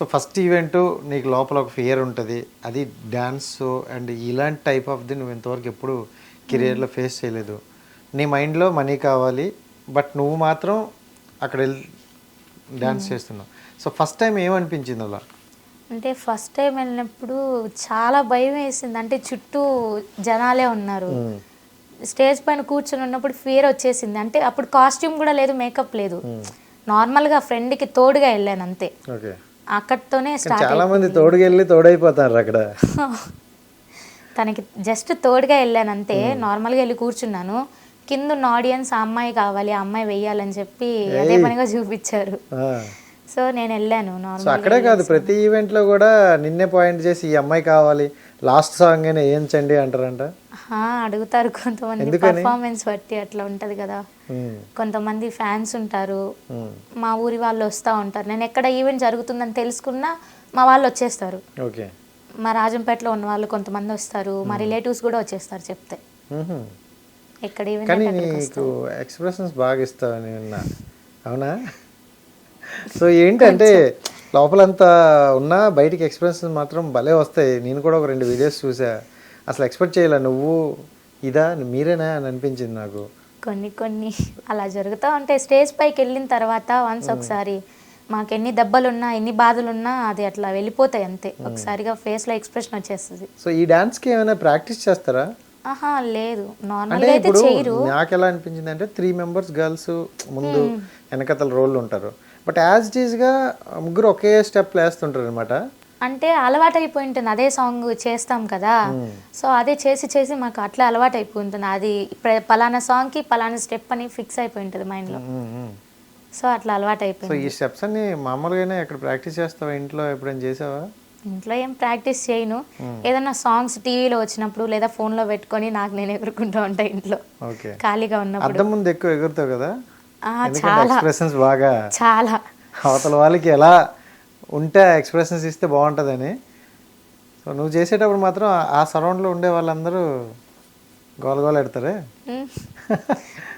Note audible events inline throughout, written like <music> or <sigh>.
So first event నీకు లోపల ఒక ఫియర్ ఉంటుంది. అది డ్యాన్స్ అండ్ ఇలాంటి టైప్ ఆఫ్ ది నువ్వు ఇంతవరకు ఎప్పుడు కెరియర్లో ఫేస్ చేయలేదు. నీ మైండ్లో మనీ కావాలి బట్ నువ్వు మాత్రం అక్కడ వెళ్ళి డ్యాన్స్ చేస్తున్నావు. సో ఫస్ట్ టైం ఏమనిపించింది అలా? అంటే ఫస్ట్ టైం వెళ్ళినప్పుడు చాలా భయం వేసింది. అంటే చుట్టూ జనాలే ఉన్నారు. స్టేజ్ పైన కూర్చొని ఉన్నప్పుడు ఫియర్ వచ్చేసింది. అంటే అప్పుడు కాస్ట్యూమ్ కూడా లేదు మేకప్ లేదు. నార్మల్గా ఫ్రెండ్కి తోడుగా వెళ్ళాను అంతే. ఓకే అక్కడితోనే స్టార్ట్ చాలా మంది తోడుకెళ్ళి తోడైపోతారు అక్కడ. <laughs> తనకి జస్ట్ తోడుగా వెళ్ళాను అంతే నార్మల్గా వెళ్ళి కూర్చున్నాను. కింద ఆడియన్స్ ఆ అమ్మాయి కావాలి ఆ అమ్మాయి వెయ్యాలని చెప్పి అదే పనిగా చూపించారు. సో నేను వెళ్ళాను సో అక్కడే కాదు ప్రతి ఈవెంట్లో కూడా నిన్నే పాయింట్ చేసి ఈ అమ్మాయి కావాలి లాస్ట్ సాంగ్ అయినా ఏంచండి అంటారంట? అడుగుతారు కొంతమంది? పర్ఫార్మెన్స్ బట్టి అట్లా ఉంటది కదా. కొంతమంది ఫ్యాన్స్ ఉంటారు. మా ఊరి వాళ్ళు వస్తూ ఉంటారు. నేను ఎక్కడ ఈవెంట్ జరుగుతుందని తెలుసుకున్నా మా వాళ్ళు వచ్చేస్తారు. ఓకే. మా రాజంపేటలో ఉన్న వాళ్ళు కొంతమంది వస్తారు. మా రిలేటివ్స్ కూడా వచ్చేస్తారు చెప్తే. ఎక్కడ కానీ ఈవెంట్ నీకు ఎక్స్ప్రెషన్స్ బాగా ఇస్తావని విన్నా అవునా? సో ఏంటంటే లోపలంతా ఉన్నా బయటికి ఎక్స్ప్రెషన్స్ మాత్రం భలే వస్తాయి. నేను కూడా ఒక రెండు వీడియోస్ చూసా. అసలు ఎక్స్పెక్ట్ చేయలే నువ్వు ఇదా మీరేనా అని అనిపించింది నాకు. కొన్ని కొన్ని. అలా జరుగుతూ ఉంటాయి స్టేజ్ పైకి వెళ్ళిన తర్వాత వన్స్ ఒకసారి మాకు ఎన్ని దెబ్బలున్నా ఎన్ని బాధలున్నా అది అట్లా వెళ్ళిపోతాయి అంతే. ఒకసారిగా ఫేస్లో ఎక్స్ప్రెషన్ వచ్చేస్తుంది. సో ఈ డాన్స్కి ఏమైనా ప్రాక్టీస్ చేస్తారా? ఆహా లేదు. అంటే నార్మల్గా అయితే చేయరు. నాకు ఎలా అనిపించింది అంటే త్రీ మెంబర్స్ గర్ల్స్ ముందు వెనకతల రోల్ ఉంటారు. బట్ యాజ్ ఇట్ ఈస్గా ముగ్గురు ఒకే స్టెప్ వేస్తుంటారు అనమాట అంటే అలవాటు అయిపోయి ఉంటుంది అదే సాంగ్ చేస్తాం కదా. సో అదే చేసి చేసి మాకు అట్లా అలవాటు అయిపోయి ఉంటుంది అది పలానా సాంగ్కి పలానా స్టెప్ అని ఫిక్స్ అయిపోయి ఉంటుంది మైండ్లో సో అట్లా అలవాటు సో అయిపోయింది ఈ స్టెప్స్ అన్ని మామూలుగానే ఎక్కడ ప్రాక్టీస్ చేస్తావా? ఇంట్లో ఎప్పుడైనా చేసావా? ఇంట్లో ఏం ప్రాక్టీస్ చేయను. ఏదైనా సాంగ్స్ టీవీలో వచ్చినప్పుడు లేదా ఫోన్లో పెట్టుకొని నాకు నేను ఎగురుకుంటూ ఉంటా ఇంట్లో. ఖాళీగా ఉన్నప్పుడు. అద్దం ముందు ఎక్కువ ఎగురుతావు కదా? చాలా. ఎక్స్ప్రెషన్స్ బాగా చాలా. అవతల వాళ్ళకి ఎలా ఉంటే ఎక్స్ప్రెషన్స్ ఇస్తే బాగుంటుందని. సో నువ్వు చేసేటప్పుడు మాత్రం ఆ- ఆ సరౌండ్లో ఉండే వాళ్ళందరూ గోల గోల ఎడతారే? ఉమ్,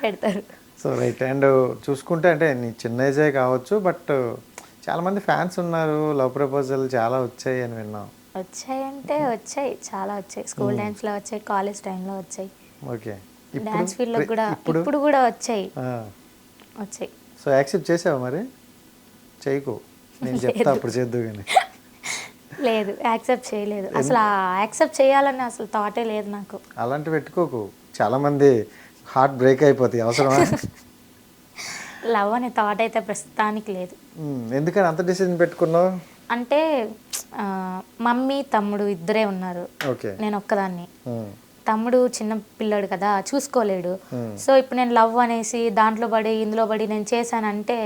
పెడతారు సో రైట్ అండ్ చూసుకుంటే అంటే నీ చిన్న ఏజే కావచ్చు బట్ చాలామంది ఫ్యాన్స్ ఉన్నారు లవ్ ప్రపోజల్ చాలా వచ్చాయి అని విన్నాం. వచ్చాయంటే వచ్చాయి చాలా వచ్చాయి. స్కూల్ టైమ్స్లో వచ్చాయి కాలేజ్ టైంలో వచ్చాయి. ఓకే డాన్స్ ఫీల్డ్లో కూడా ఇప్పుడు? కూడా వచ్చాయి. వచ్చాయి. సో యాక్సెప్ట్ చేసావా మరి? చేయకు. నేను చెప్తా అప్పుడు చేద్దు కానీ లేదు యాక్సెప్ట్ చేయలేదు. అసలు యాక్సెప్ట్ చేయాలని అసలు థాటే లేదు నాకు. అలాంటి పెట్టుకోకు. చాలామంది హార్ట్ బ్రేక్ అయిపోతాయి. అవసరమా? లవ్ అనే థాట్ అయితే ప్రస్తుతానికి లేదు. ఎందుకని అంత డిసిజన్ పెట్టుకున్నావు? అంటే మమ్మీ తమ్ముడు ఇద్దరే ఉన్నారు. నేను ఒక్కదాన్ని. తమ్ముడు చిన్న పిల్లాడు కదా చూసుకోలేడు. సో ఇప్పుడు నేను లవ్ అనేసి దాంట్లో పడి ఇందులో పడి నేను చేశానంటే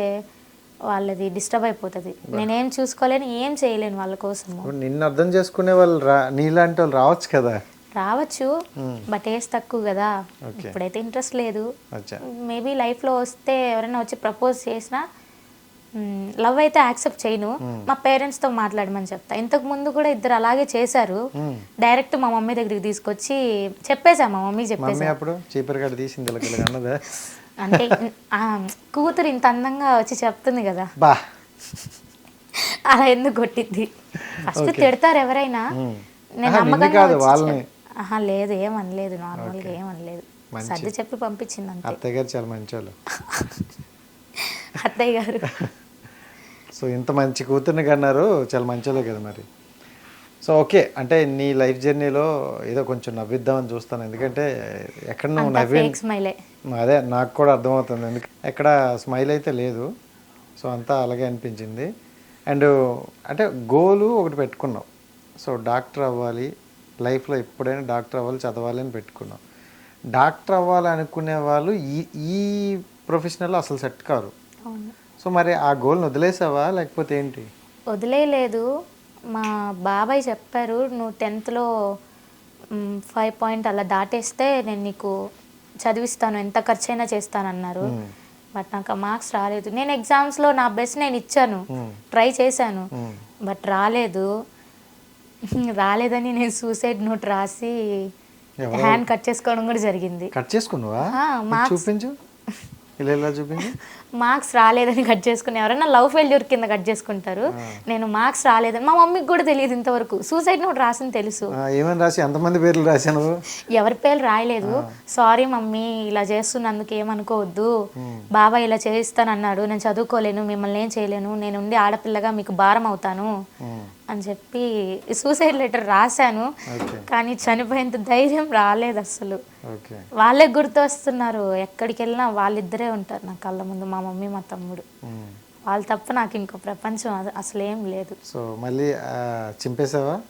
వాళ్ళది డిస్టర్బ్ అయిపోతుంది. నేనేం చూసుకోలేను ఏం చేయలేను వాళ్ళ ఇప్పుడు నిన్ను అర్థం చేసుకునే వాళ్ళు రా నీలాంటి వాళ్ళు రావచ్చు కదా. రావచ్చు బట్ ఏజ్ తక్కువ కదా. ఇప్పుడైతే ఇంట్రెస్ట్ లేదు. మేబీ లైఫ్లో వస్తే ఎవరైనా వచ్చి ప్రపోజ్ చేసినా లవ్ అయితే యాక్సెప్ట్ చేయను. మా పేరెంట్స్తో మాట్లాడమని చెప్తా. ఇంతకు ముందు కూడా ఇద్దరు అలాగే చేశారు. డైరెక్ట్ మా మమ్మీ దగ్గరికి తీసుకొచ్చి చెప్పేసా మా మమ్మీ చెప్పేసా అంటే ఆ, కూతురు ఇంత అందంగా వచ్చి చెప్తుంది కదా. అలా ఎందుకు కొట్టింది ఫస్ట్ తిడతారు ఎవరైనా. నేను ఆహా లేదు ఏమనలేదు నార్మల్గా ఏమనలేదు సర్ది చెప్పి పంపించింది అంతే. అత్తయ్య గారు చాలా మంచి వాళ్ళు అత్తయ్య గారు. సో ఇంత మంచి కూతుర్ని కన్నారు చాలా మంచి వాళ్ళే కదా మరి. సో ఓకే అంటే నీ లైఫ్ జర్నీలో ఏదో కొంచెం నవ్విద్దామని చూస్తాను. ఎందుకంటే ఎక్కడ నువ్వు నవ్వి అదే నాకు కూడా అర్థమవుతుంది. ఎందుకు ఎక్కడ స్మైల్ అయితే లేదు. సో అంతా అలాగే అనిపించింది. అండ్ అంటే గోలు ఒకటి పెట్టుకున్నావు సో డాక్టర్ అవ్వాలి లైఫ్లో ఎప్పుడైనా డాక్టర్ అవ్వాలి చదవాలి అని పెట్టుకున్నావు డాక్టర్ అవ్వాలి అనుకునే వాళ్ళు ఈ ఈ ప్రొఫెషనల్ అసలు సెట్ కారు. సో మరి ఆ గోల్ని వదిలేసావా? లేకపోతే ఏంటి? వదిలేయలేదు. మా బాబాయ్ చెప్పారు నువ్వు టెన్త్లో ఫైవ్ పాయింట్ అలా దాటేస్తే నేను నీకు చదివిస్తాను. ఎంత ఖర్చైనా చేస్తానన్నారు. బట్ నాకు ఆ మార్క్స్ రాలేదు. నేను ఎగ్జామ్స్లో నా బెస్ట్ నేను ఇచ్చాను. ట్రై చేశాను. బట్ రాలేదు. <laughs> రాలేదని నేను సూసైడ్ నోట్ రాసి హ్యాండ్ కట్ చేసుకోవడం కూడా జరిగింది. కట్ చేసుకున్నావా? చూపించు. ఇలా ఇలా చూపించి మార్క్స్ రాలేదని కట్ చేసుకుని ఎవరైనా లవ్ ఫెయిల్యూర్ కింద కట్ చేసుకుంటారు. నేను మార్క్స్ రాలేదని మా మమ్మీకి కూడా తెలియదు ఇంతవరకు. సూసైడ్ నోట్ రాసింది తెలుసు. ఏమని రాసి? ఎంతమంది పేర్లు రాశాను? ఎవరి పేరు రాయలేదు. సారీ మమ్మీ ఇలా చేస్తున్నందుకు ఏమనుకోవద్దు. బాబాయ్ ఇలా చేయిస్తానన్నాడు. నేను చదువుకోలేను మిమ్మల్ని ఏం చేయలేను. నేను ఉండి ఆడపిల్లగా మీకు భారం అవుతాను. అని చెప్పి సూసైడ్ లెటర్ రాశాను. కానీ చనిపోయేంత ధైర్యం రాలేదు అసలు వాళ్ళే గుర్తొస్తున్నారు ఎక్కడికి వెళ్ళినా వాళ్ళిద్దరే ఉంటారు నా కళ్ళ ముందు మా మమ్మీ మా తమ్ముడు. ఉమ్. వాళ్ళు తప్ప నాకు ఇంకో ప్రపంచం అస- అసలు ఏం లేదు. సో మళ్ళీ చింపేసావా